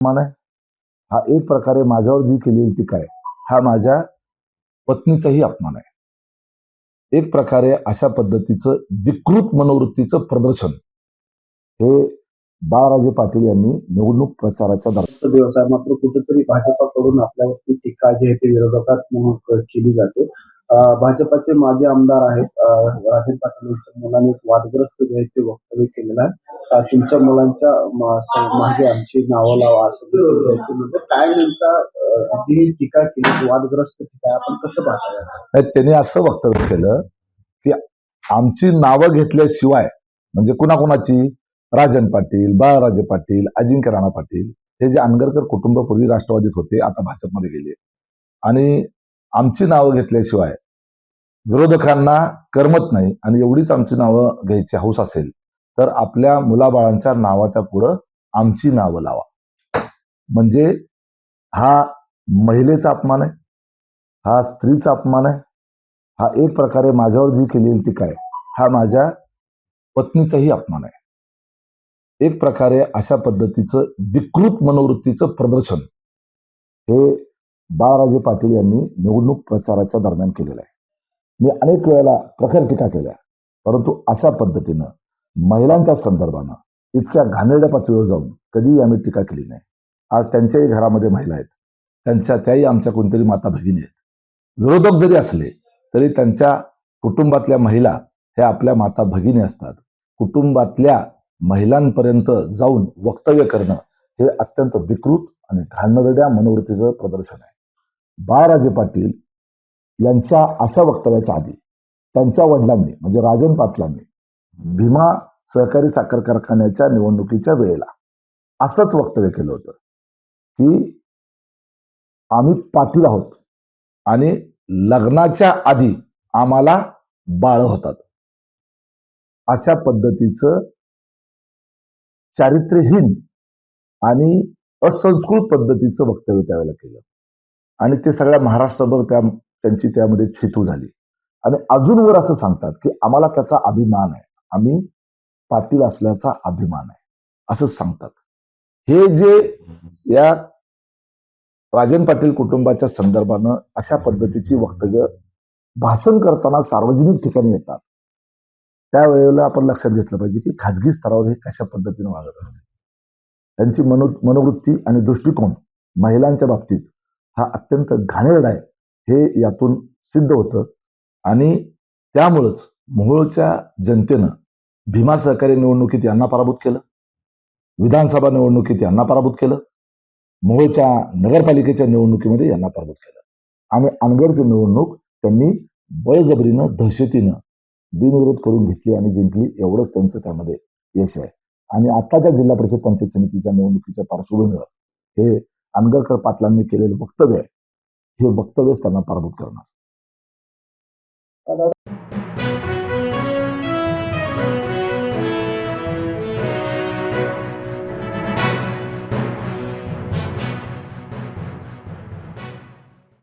मला हा एक प्रकारे माझ्यावर जी केलेली टीका आहे हा माझ्या पत्नीचाही अपमान आहे. एक प्रकारे अशा पद्धतीचं विकृत मनोवृत्तीचं प्रदर्शन हे बाळराजे पाटील यांनी निवडणूक प्रचाराच्या दरम्यान फक्त मात्र कुठेतरी भाजपाकडून आपल्यावरती टीका जी आहे ती विरोधकात म्हणून केली जाते. भाजपाचे माजी आमदार आहेत अं, पाटील यांच्या मुलाने एक वादग्रस्त जे आहे ते वक्तव्य केलेलं आहे. तुमच्या मुलांच्या मागे आमची नावं लावा असं ते म्हणजे काय नेमका अं, जी टीका केली वादग्रस्त टीका आपण कसं पाहता त्यांनी असं वक्तव्य केलं की आमची नावं घेतल्याशिवाय म्हणजे कुणाकुणाची? राजन पाटील बाळराजे पाटील अजिंक्य राणा पाटील हे जे आंगरकर कुटुंब पूर्वी राष्ट्रवादीत होते आता भाजपमध्ये गेले. आणि आमची नावं घेतल्याशिवाय विरोधकांना करमत नाही आणि एवढीच आमची नावं घ्यायची हौस असेल तर आपल्या मुलाबाळांच्या नावाच्या पुढं आमची नावं लावा. म्हणजे हा महिलेचा अपमान आहे हा स्त्रीचा अपमान आहे हा एक प्रकारे माझ्यावर जी केलेली टीका आहे हा माझ्या पत्नीचाही अपमान आहे. एक प्रकारे अशा पद्धतीचं विकृत मनोवृत्तीचं प्रदर्शन हे बाळराजे पाटील यांनी निवडणूक प्रचाराच्या दरम्यान केलेलं आहे. मी अनेक वेळेला प्रखर टीका केल्या परंतु अशा पद्धतीनं महिलांच्या संदर्भानं इतक्या घाणेरड्या पातळीवर जाऊन कधीही आम्ही टीका केली नाही. आज त्यांच्याही घरामध्ये महिला आहेत. त्यांच्या त्याही आमच्या कोणतरी माता भगिनी आहेत. विरोधक जरी असले तरी त्यांच्या कुटुंबातल्या महिला ह्या आपल्या माता भगिनी असतात. कुटुंबातल्या महिलांपर्यंत जाऊन वक्तव्य करणं हे अत्यंत विकृत आणि घाणेरड्या मनोवृत्तीचं प्रदर्शन आहे. बाळराजे पाटील यांच्या अशा वक्तव्याच्या आधी त्यांच्या वडिलांनी म्हणजे राजन पाटलांनी भीमा सहकारी साखर कारखान्याच्या निवडणुकीच्या वेळेला असंच वक्तव्य केलं होतं की आम्ही पाटील आहोत आणि लग्नाच्या आधी आम्हाला बाळ होतात. अशा पद्धतीचं चारित्र्यहीन आणि असंस्कृत पद्धतीचं वक्तव्य त्यावेळेला केलं. आणि ते सगळ्या महाराष्ट्रभर त्या त्यांची त्यामध्ये छेतू झाली. आणि अजूनवर असं सांगतात की आम्हाला त्याचा अभिमान आहे. आम्ही पाटील असल्याचा अभिमान आहे. असं सांगतात. हे जे या राजन पाटील कुटुंबाच्या संदर्भानं अशा पद्धतीची वक्तव्य भाषण करताना सार्वजनिक ठिकाणी येतात त्यावेळेला आपण लक्षात घेतलं पाहिजे की खाजगी स्तरावर हे कशा पद्धतीने वागत असते. त्यांची मनो मनोवृत्ती आणि दृष्टिकोन महिलांच्या बाबतीत हा अत्यंत घाणेरडा आहे. हे यातून सिद्ध होतं आणि त्यामुळंच मोहोळच्या जनतेनं भीमा सहकारी निवडणुकीत यांना पराभूत केलं. विधानसभा निवडणुकीत यांना पराभूत केलं. मोहोळच्या नगरपालिकेच्या निवडणुकीमध्ये यांना पराभूत केलं. आणि अनगडची निवडणूक त्यांनी बळजबरीनं दहशतीनं बिनविरोध करून घेतली आणि जिंकली एवढंच त्यांचं त्यामध्ये यश आहे. आणि आताच्या जिल्हा परिषद पंचायत समितीच्या निवडणुकीच्या पार्श्वभूमीवर हे अनगरकर पाटलांनी केलेलं वक्तव्य आहे. हे वक्तव्यच त्यांना पराभूत करणार.